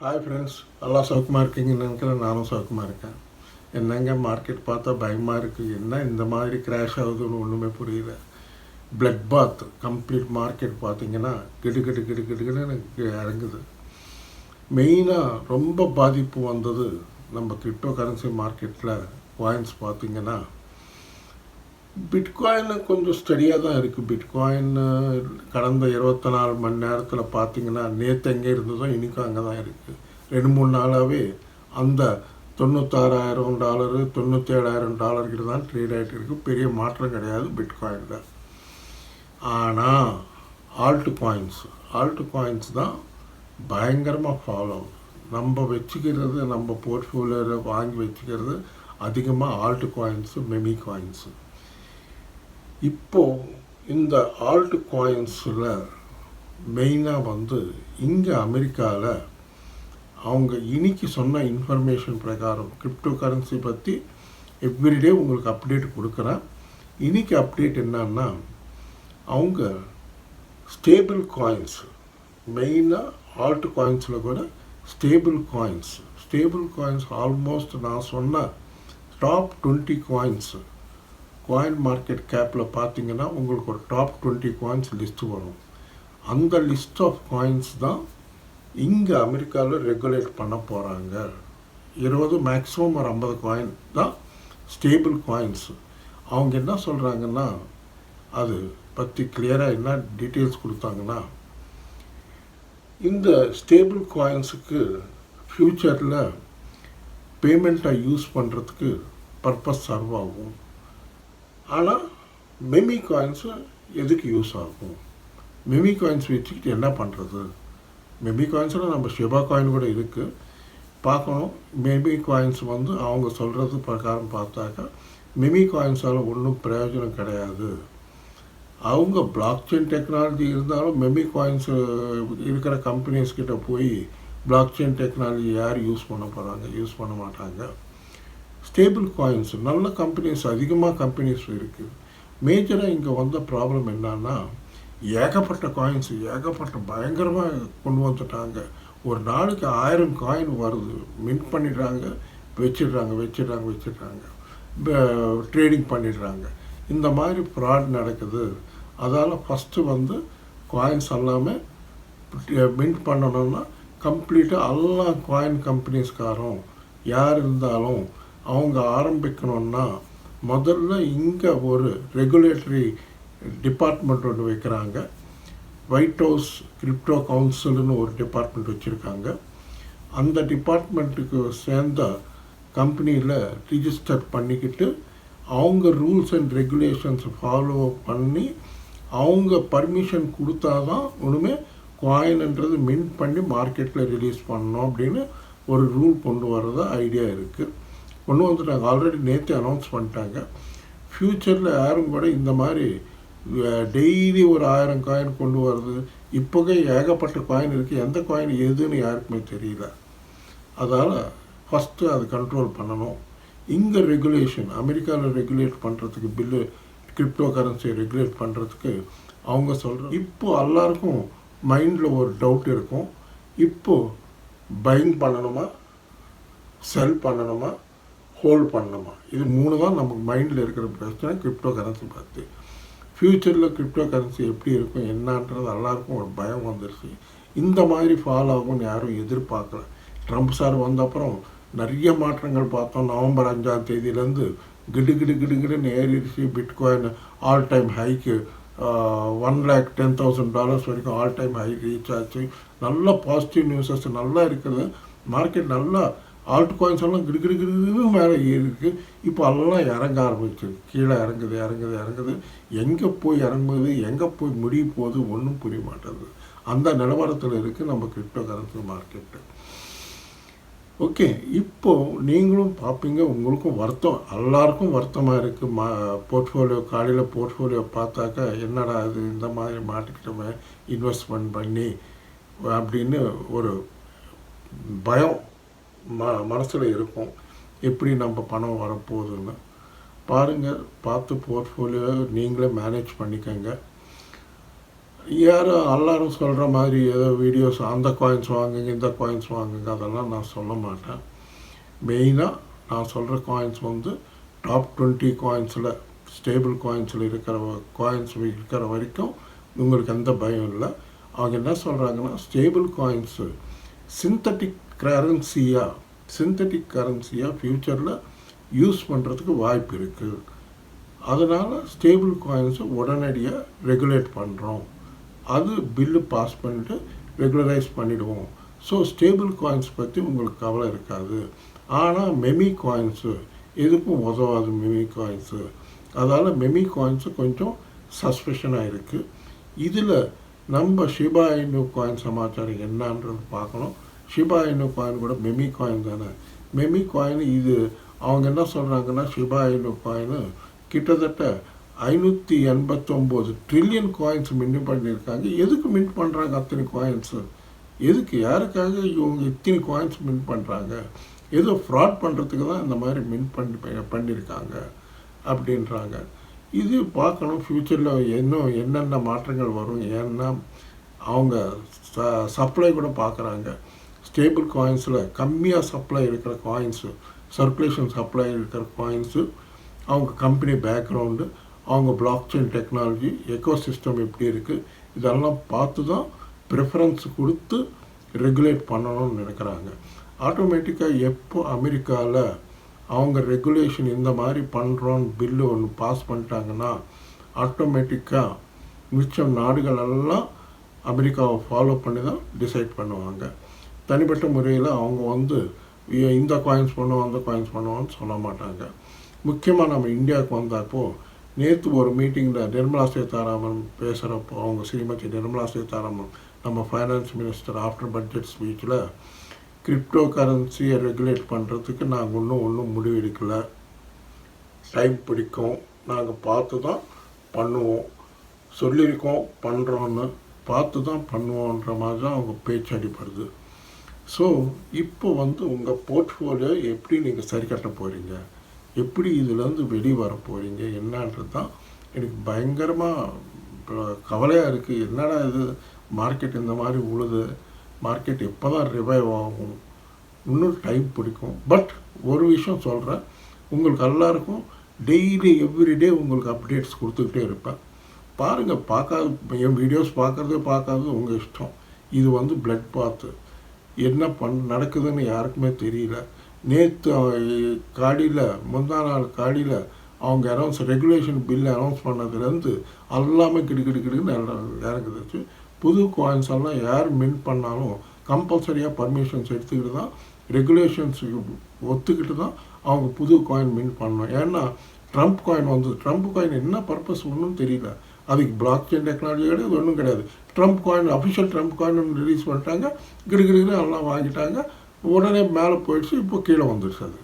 Hi friends எல்லாம் சௌக்கமாக இருக்கீங்கன்னு நினைக்கிறேன். நானும் சௌக்கமாக இருக்கேன். என்னங்க மார்க்கெட் பார்த்தா பயமாக இருக்குது என்ன இந்த மாதிரி கிராஷ் ஆகுதுன்னு ஒன்றுமே புரியல. பிளட் பாத் கம்ப்ளீட் மார்க்கெட் பார்த்தீங்கன்னா கிடு கிடு கிடு கிடுன்னு இறங்குது. மெயினாக ரொம்ப பாதிப்பு வந்தது நம்ம கிரிப்டோ கரன்சி மார்க்கெட்டில் காயின்ஸ் பார்த்தீங்கன்னா பிட்காயின் கொஞ்சம் ஸ்டடியாக தான் இருக்குது பிட்காயின் கடந்த இருபத்தி நாலு மணி நேரத்தில் பார்த்தீங்கன்னா நேற்று எங்கே இருந்ததோ இன்றைக்கும் அங்கே தான் இருக்குது ரெண்டு மூணு நாளாகவே அந்த தொண்ணூத்தாறாயிரம் டாலரு தொண்ணூற்றி ஏழாயிரம் டாலர்கிட்ட தான் ட்ரேட் ஆகிட்டு இருக்குது பெரிய மாற்றம் கிடையாது பிட்காயினில் ஆனால் ஆல்ட் காயின்ஸ் ஆல்ட் காயின்ஸ் தான் பயங்கரமாக ஃபாலோ நம்ம வச்சுக்கிறது நம்ம போர்ட்ஃபோலியோவில் வாங்கி வச்சுக்கிறது அதிகமாக ஆல்ட் காயின்ஸு மெமி காயின்ஸு இப்போ இந்த ஆல்ட் காயின்ஸில் மெயினாக வந்து இங்கே அமெரிக்காவில் அவங்க இன்னைக்கு சொன்ன இன்ஃபர்மேஷன் பிரகாரம் கிரிப்டோ கரன்சி பற்றி எவ்ரிடே உங்களுக்கு அப்டேட் கொடுக்குறேன். இன்னைக்கு அப்டேட் என்னன்னா அவங்க ஸ்டேபிள் காயின்ஸ் மெயினாக ஆல்ட் காயின்ஸில் கூட stable coins stable coins almost நான் சொன்ன top twenty coins coin market கேப்பில் பார்த்தீங்கன்னா உங்களுக்கு ஒரு டாப் டுவெண்ட்டி காயின்ஸ் லிஸ்ட்டு வரும். அந்த லிஸ்ட் ஆஃப் காயின்ஸ் தான் இங்கே அமெரிக்காவில் ரெகுலேட் பண்ண போகிறாங்க இருபது மேக்ஸிமம் ஒரு ஐம்பது காயின் தான் ஸ்டேபிள் காயின்ஸ் அவங்க என்ன சொல்கிறாங்கன்னா அது பற்றி கிளியராக என்ன டீட்டெயில்ஸ் கொடுத்தாங்கன்னா இந்த ஸ்டேபிள் காயின்ஸுக்கு ஃப்யூச்சரில் பேமெண்ட்டை யூஸ் பண்ணுறதுக்கு பர்பஸ் சர்வ் ஆகும். ஆனால் மெமி காயின்ஸு எதுக்கு யூஸ் ஆகும்? மெமி காயின்ஸ் வச்சுக்கிட்டு என்ன பண்ணுறது மெமி காயின்ஸில் நம்ம ஷிபா காயின் கூட இருக்குது பார்க்கணும். மெமி காயின்ஸ் வந்து அவங்க சொல்கிறது பிரகாரம் பார்த்தாக்கா மெமி காயின்ஸால் ஒன்றும் பிரயோஜனம் கிடையாது. அவங்க பிளாக் செயின் டெக்னாலஜி இருந்தாலும் மெமி காயின்ஸ் இருக்கிற கம்பெனிஸ் கிட்ட போய் பிளாக் செயின் டெக்னாலஜி யார் யூஸ் பண்ண போகிறாங்க யூஸ் பண்ண மாட்டாங்க. ஸ்டேபிள் காயின்ஸ் நல்ல கம்பெனிஸ் அதிகமாக கம்பெனிஸ் இருக்குது மேஜராக இங்கே வந்த ப்ராப்ளம் என்னன்னா ஏகப்பட்ட காயின்ஸ் ஏகப்பட்ட பயங்கரமாக கொண்டு வந்துட்டாங்க. ஒரு நாளைக்கு ஆயிரம் காயின் வருது. மின்ட் பண்ணிடுறாங்க வச்சிடுறாங்க வச்சிடுறாங்க வச்சிடுறாங்க. ட்ரேடிங் பண்ணிடுறாங்க. இந்த மாதிரி ஃப்ராட் நடக்குது. அதால் ஃபஸ்ட்டு வந்து காயின்ஸ் எல்லாமே மின்ட் பண்ணணும்னா கம்ப்ளீட்டாக எல்லா காயின் கம்பெனிஸ்காரும் யார் இருந்தாலும் அவங்க ஆரம்பிக்கணும்னா முதல்ல இங்கே ஒரு ரெகுலேட்டரி டிபார்ட்மெண்ட் ஒன்று வைக்கிறாங்க. ஒயிட் ஹவுஸ் கிரிப்டோ கவுன்சில்னு ஒரு டிபார்ட்மெண்ட் வச்சுருக்காங்க. அந்த டிபார்ட்மெண்ட்டுக்கு சேர்ந்த கம்பெனியில் ரிஜிஸ்டர் பண்ணிக்கிட்டு அவங்க ரூல்ஸ் அண்ட் ரெகுலேஷன்ஸ் ஃபாலோ பண்ணி அவங்க பர்மிஷன் கொடுத்தா தான் ஒன்றுமே காயின்ன்றது மின்ட் பண்ணி மார்க்கெட்டில் ரிலீஸ் பண்ணணும் அப்படின்னு ஒரு ரூல் கொண்டு வரதான் ஐடியா இருக்குது கொண்டு வந்துட்டாங்க ஆல்ரெடி நேற்று அனௌன்ஸ் பண்ணிட்டாங்க. ஃப்யூச்சரில் யாரும் கூட இந்த மாதிரி டெய்லி ஒரு ஆயிரம் காயின் கொண்டு வர்றது இப்போவே ஏகப்பட்ட காயின் இருக்குது எந்த காயின் எதுன்னு யாருக்குமே தெரியல. அதால் ஃபஸ்ட்டு அதை கண்ட்ரோல் பண்ணணும். இங்கே ரெகுலேஷன் அமெரிக்காவில் ரெகுலேட் பண்ணுறதுக்கு பில்லு கிரிப்டோ கரன்சியை ரெகுலேட் பண்ணுறதுக்கு அவங்க சொல்கிற இப்போ எல்லாருக்கும் மைண்டில் ஒரு டவுட் இருக்கும். இப்போது பைங் பண்ணணுமா? செல் பண்ணணுமா? ஹோல்ட் பண்ணணுமா இது மூணு தான் நமக்கு மைண்டில் இருக்கிற பிரச்சனை கிரிப்டோ கரன்சி பார்த்து ஃப்யூச்சரில் கிரிப்டோ கரன்சி எப்படி இருக்கும் என்னன்றது எல்லாருக்கும் ஒரு பயம் வந்துருச்சு. இந்த மாதிரி ஃபாலோ ஆகும்னு யாரும் எதிர்பார்க்கல. ட்ரம்ப் சார் வந்த அப்புறம் நிறைய மாற்றங்கள் பார்த்தோம். நவம்பர் அஞ்சாம் தேதியிலேருந்து கிடு கிடு கிடு கிடுன்னு ஏறிடுச்சு. Bitcoin all time haiku one lakh ten thousand dollars வரைக்கும் ஆல் டைம் ஹை ரீச் ஆச்சு. நல்ல பாசிட்டிவ் நியூஸஸ் நல்லா இருக்குது. மார்க்கெட் நல்லா ஆல்ட் காயின்ஸ் எல்லாம் கிடு கிடு கிடு மேலே ஏறிருக்கு இப்போ எல்லாம் இறங்க ஆரம்பிச்சு கீழே இறங்குது இறங்குது இறங்குது. எங்கே போய் இறங்குது எங்கே போய் முடிய போகுது ஒன்றும் புரிய மாட்டேங்குது. அந்த நிலவரத்தில் இருக்குது நம்ம கிரிப்டோ கரன்சி மார்க்கெட்டு ஓகே இப்போது நீங்களும் பார்ப்பீங்க உங்களுக்கும் வருத்தம் எல்லாருக்கும் வருத்தமாக இருக்குது மா போர்ட்ஃபோலியோ காலையில் போர்ட்ஃபோலியோ பார்த்தாக்கா என்னடா இது இந்த மாதிரி மாட்டிக்கிட்டோமே இன்வெஸ்ட்மெண்ட் பண்ணி அப்படின்னு ஒரு பயம் ம மனசில் இருக்கும். எப்படி நம்ம பணம் வரப்போகுதுன்னு. பாருங்கள் பார்த்து போர்ட்ஃபோலியோ நீங்களே மேனேஜ் பண்ணிக்கோங்க. யாரும் எல்லாரும் சொல்கிற மாதிரி ஏதோ வீடியோஸ் அந்த காயின்ஸ் வாங்குங்க இந்த காயின்ஸ் வாங்குங்க அதெல்லாம் நான் சொல்ல மாட்டேன். மெயினாக நான் சொல்கிற காயின்ஸ் வந்து டாப் டுவெண்ட்டி காயின்ஸில் ஸ்டேபிள் காயின்ஸில் இருக்கிற காயின்ஸ் இருக்கிற வரைக்கும் உங்களுக்கு எந்த பயம் இல்லை. அவங்க என்ன சொல்கிறாங்கன்னா ஸ்டேபிள் காயின்ஸு சிந்தட்டிக் கரன்சியாக சிந்தட்டிக் கரன்சியாக ஃப்யூச்சரில் யூஸ் பண்ணுறதுக்கு வாய்ப்பு இருக்குது அதனால் ஸ்டேபிள் காயின்ஸை உடனடியாக ரெகுலேட் பண்ணுறோம் அது பில்லு பாஸ் பண்ணிட்டு ரெகுலரைஸ் பண்ணிவிடுவோம் ஸோ ஸ்டேபிள் காயின்ஸ் பற்றி உங்களுக்கு கவலை இருக்காது. ஆனால் மெமி காயின்ஸு எதுக்கும் உதவாது மெமி காயின்ஸு அதால் மெமி காயின்ஸு கொஞ்சம் சஸ்பெஷனாக இருக்குது இதில் நம்ம ஷிபா இனு காயின் சமாச்சாரம் என்னான்றது பார்க்கணும். ஷிபா காயின் கூட மெமி காயின் தானே. மெமி காயின் இது அவங்க என்ன சொல்கிறாங்கன்னா ஷிபா இனு காயின் கிட்டத்தட்ட ஐநூற்றி எண்பத்தொம்போது ட்ரில்லியன் காயின்ஸ் மின் பண்ணியிருக்காங்க. எதுக்கு மின் பண்ணுறாங்க அத்தனை காயின்ஸு எதுக்கு யாருக்காக இவங்க இத்தனை காயின்ஸ் மின் பண்ணுறாங்க ஏதோ ஃப்ராட் பண்ணுறதுக்கு தான் இந்த மாதிரி மின் பண்ணி பண்ணியிருக்காங்க அப்படின்றாங்க. இது பார்க்கணும் ஃப்யூச்சரில் இன்னும் என்னென்ன மாற்றங்கள் வரும் ஏன்னா அவங்க ச சப்ளை கூட பார்க்குறாங்க. ஸ்டேபிள் காயின்ஸில் கம்மியாக சப்ளை இருக்கிற காயின்ஸு சர்க்குலேஷன் சப்ளை இருக்கிற காயின்ஸு அவங்க கம்பெனி பேக்ரவுண்டு அவங்க block chain technology ecosystem எப்படி இருக்குது இதெல்லாம் பார்த்து தான் ப்ரிஃபரன்ஸ் கொடுத்து ரெகுலேட் பண்ணணும்னு நினைக்கிறாங்க. ஆட்டோமேட்டிக்காக எப்போ அமெரிக்காவில் அவங்க ரெகுலேஷன் இந்த மாதிரி பண்ணுறோன்னு பில்லு ஒன்று பாஸ் பண்ணிட்டாங்கன்னா ஆட்டோமேட்டிக்காக மிச்சம் நாடுகள் எல்லாம் அமெரிக்காவை ஃபாலோ பண்ணி தான் டிசைட் பண்ணுவாங்க. தனிப்பட்ட முறையில் அவங்க வந்து இந்த காயின்ஸ் பண்ணுவோம் அந்த காயின்ஸ் பண்ணுவோம்னு சொல்ல மாட்டாங்க. முக்கியமாக நம்ம இந்தியாவுக்கு வந்தப்போ நேற்று ஒரு மீட்டிங்கில் நிர்மலா சீதாராமன் பேசுகிறப்போ அவங்க ஸ்ரீமதி நிர்மலா சீதாராமன் நம்ம ஃபைனான்ஸ் மினிஸ்டர் ஆஃப்டர் பட்ஜெட் ஸ்பீச்சில் கிரிப்டோ கரன்சியை ரெகுலேட் பண்ணுறதுக்கு நாங்கள் ஒன்றும் ஒன்றும் முடிவு எடுக்கலை. டைம் பிடிக்கும். நாங்கள் பார்த்து தான் பண்ணுவோம். சொல்லியிருக்கோம் பண்ணுறோன்னு பார்த்து தான் பண்ணுவோன்ற மாதிரி தான் அவங்க பேச்சு அடிப்படுது ஸோ இப்போ வந்து உங்கள் போர்ட்ஃபோலியோ எப்படி நீங்கள் சரி கட்ட போகிறீங்க எப்படி இதுலேருந்து வெளியே வர போகிறீங்க என்னன்றது தான் எனக்கு பயங்கரமாக கவலையாக இருக்குது என்னடா இது? மார்க்கெட் இந்த மாதிரி உழுது. மார்க்கெட் எப்போ தான் ரிவைவ் ஆகும்? இன்னும் டைம் பிடிக்கும். பட் ஒரு விஷயம் சொல்கிறேன் உங்களுக்கு எல்லாருக்கும் டெய்லி எவ்ரிடே உங்களுக்கு அப்டேட்ஸ் கொடுத்துக்கிட்டே இருப்பேன். பாருங்கள் பார்க்காத என் வீடியோஸ் பார்க்குறதே பார்க்காதது உங்கள் இஷ்டம். இது வந்து பிளட் பாத்து என்ன பண் நடக்குதுன்னு யாருக்குமே தெரியல. நேற்று காடியில் முந்தா நாள் காடியில் அவங்க அனௌன்ஸ் ரெகுலேஷன் பில் அனௌன்ஸ் பண்ணதுலேருந்து எல்லாமே கிடு கிடு கிடுன்னு இறங்குதுச்சு. புது காயின்ஸ் எல்லாம் யார் மின் பண்ணாலும் கம்பல்சரியாக பர்மிஷன்ஸ் எடுத்துக்கிட்டு தான் ரெகுலேஷன்ஸ் ஒத்துக்கிட்டு தான் அவங்க புது காயின் மின் பண்ணணும். ஏன்னா ட்ரம்ப் காயின் வந்து ட்ரம்ப் காயின் என்ன பர்பஸ் ஒன்றும் தெரியல. அதுக்கு பிளாக் செயின் டெக்னாலஜி கிடையாது ஒன்றும் கிடையாது. Trump coin official Trump coin release பண்ணிட்டாங்க. கிடுகிடுகிடு எல்லாம் வாங்கிட்டாங்க. உடனே மேலே போயிடுச்சு இப்போ கீழே வந்துடுச்சு அது.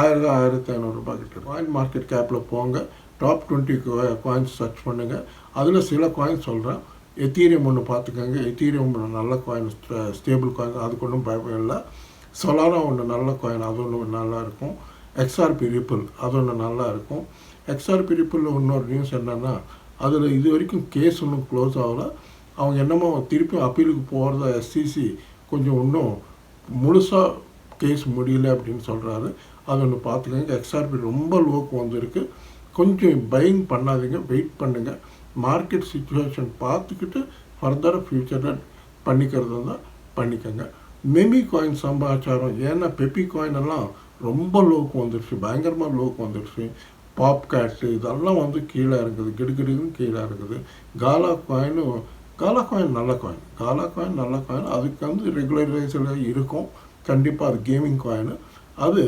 ஆயிரம் ஆயிரத்தி ஐநூறுரூபா கிட்ட. காயின் மார்க்கெட் கேப்பில் போங்க. டாப் டுவெண்ட்டி காயின்ஸ் சர்ச் பண்ணுங்கள் அதில் சில காயின்ஸ் சொல்கிறேன் எத்தீரியம் ஒன்று பார்த்துக்கோங்க. எத்தீரியம் ஒன்று நல்ல காயின் ஸ்டேபிள் காயின் அதுக்கு ஒன்றும் பயம் இல்லை. சொலானா ஒன்று நல்ல காயின் அது ஒன்று நல்லா இருக்கும். எக்ஸ்ஆர்பி ரிப்பிள் அது ஒன்று நல்லா இருக்கும். எக்ஸ்ஆர்பி ரிப்பிளில் இன்னொரு நியூஸ் என்னென்னா அதில் இது வரைக்கும் கேஸ் ஒன்றும் க்ளோஸ் ஆகலை. அவங்க என்னமோ திருப்பி அப்பீலுக்கு போகிறத எஸ்சிசி கொஞ்சம் இன்னும் முழுசாக கேஸ் முடியல அப்படின்னு சொல்கிறாரு அது ஒன்று பார்த்துக்கோங்க. எக்ஸ்ஆர்பி ரொம்ப லோக்கு வந்திருக்கு. கொஞ்சம் பையிங் பண்ணாதீங்க. வெயிட் பண்ணுங்கள் மார்க்கெட் சுச்சுவேஷன் பார்த்துக்கிட்டு ஃபர்தராக ஃப்யூச்சரில் பண்ணிக்கிறது தான் பண்ணிக்கோங்க. மெமி காயின் சம்பாச்சாரம் ஏன்னா பெப்பி காயின் எல்லாம் ரொம்ப லோக்கு வந்துடுச்சு பயங்கரமாக லோக்கு வந்துடுச்சு பாப்காட்டு இதெல்லாம் வந்து கீழே இருக்குது. கிடுகிடுன்னு கீழே இருக்குது. காலா காயினும் காலா காயின் நல்ல காயின் காலா காயின் நல்ல காயின் அதுக்கு வந்து ரெகுலரைஸில் இருக்கும். கண்டிப்பாக அது கேமிங் காயின் அது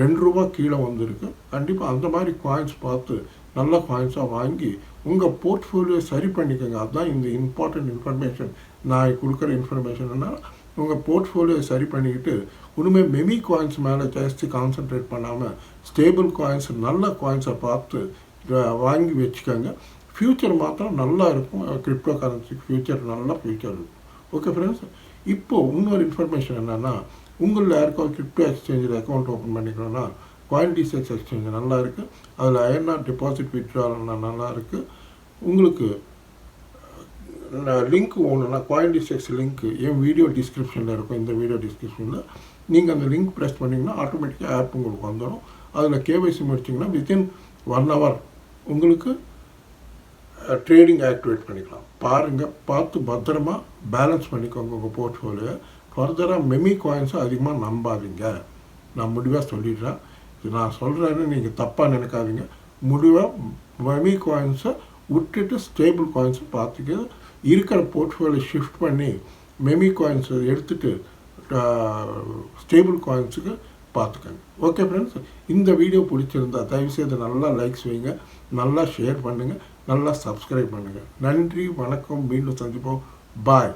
ரெண்டு ரூபா கீழே வந்திருக்கு. கண்டிப்பாக அந்த மாதிரி காயின்ஸ் பார்த்து நல்ல காயின்ஸாக வாங்கி உங்கள் போர்ட்ஃபோலியோ சரி பண்ணிக்கோங்க. அதுதான் இந்த இம்பார்ட்டண்ட் இன்ஃபர்மேஷன் நான் கொடுக்குற இன்ஃபர்மேஷன் என்னன்னா உங்கள் போர்ட்ஃபோலியோ சரி பண்ணிக்கிட்டு ஒன்றுமே மெமி காயின்ஸ் மேலே ஜாஸ்தி கான்சென்ட்ரேட் பண்ணாமல் ஸ்டேபிள் காயின்ஸ் நல்ல காயின்ஸை பார்த்து வாங்கி வச்சுக்கோங்க. ஃப்யூச்சர் மாத்திரம் நல்லா இருக்கும். கிரிப்டோ கரன்சிக்கு ஃப்யூச்சர் நல்லா ஃப்யூச்சர் இருக்கும். ஓகே ஃப்ரெண்ட்ஸ் இப்போது இன்னொரு இன்ஃபர்மேஷன் என்னென்னா உங்களில் யாருக்காவது கிரிப்டோ எக்ஸ்சேஞ்சில் அக்கௌண்ட் ஓப்பன் பண்ணிக்கணும்னா காயின் டிசெக்ஸ் எக்ஸ்சேஞ்ச் நல்லா இருக்குது அதில் ஐஎன்ஆர் டெபாசிட் விட்ரால் நல்லா இருக்குது உங்களுக்கு லிங்க் ஒன்றுனா காயின் டிசெக்ஸ் லிங்க் என் வீடியோ டிஸ்கிரிப்ஷனில் இருக்கும் இந்த வீடியோ டிஸ்கிரிப்ஷனில் நீங்கள் அந்த லிங்க் ப்ரெஸ் பண்ணிங்கன்னா ஆட்டோமேட்டிக்காக ஆப் உங்களுக்கு வந்துடும் அதில் கேவைசி முடிச்சிங்கன்னா வித்தின் ஒன் ஹவர் உங்களுக்கு ட்ரேடிங் ஆக்டிவேட் பண்ணிக்கலாம். பாருங்கள் பார்த்து பத்திரமா பேலன்ஸ் பண்ணிக்கோங்க உங்கள் போர்ட்ஃபோலியோ ஃபர்தராக மெமி காயின்ஸை அதிகமாக நம்பாதீங்க. நான் முடிவாக சொல்லிடுறேன். இது நான் சொல்கிறேன்னு நீங்கள் தப்பாக நினைக்காதீங்க. முடிவாக மெமி காயின்ஸை விட்டுட்டு ஸ்டேபிள் காயின்ஸை பார்த்துக்க இருக்கிற போர்ட்ஃபோலியோ ஷிஃப்ட் பண்ணி மெமி காயின்ஸை எடுத்துகிட்டு ஸ்டேபிள் காயின்ஸுக்கு பார்த்துக்கோங்க. ஓகே ஃப்ரெண்ட்ஸ் இந்த வீடியோ பிடிச்சிருந்தா தயவுசெய்து நல்லா லைக்ஸ் வைங்க. நல்லா ஷேர் பண்ணுங்கள் நல்லா சப்ஸ்கிரைப் பண்ணுங்கள் நன்றி வணக்கம். மீண்டும் சந்திப்போம். பாய்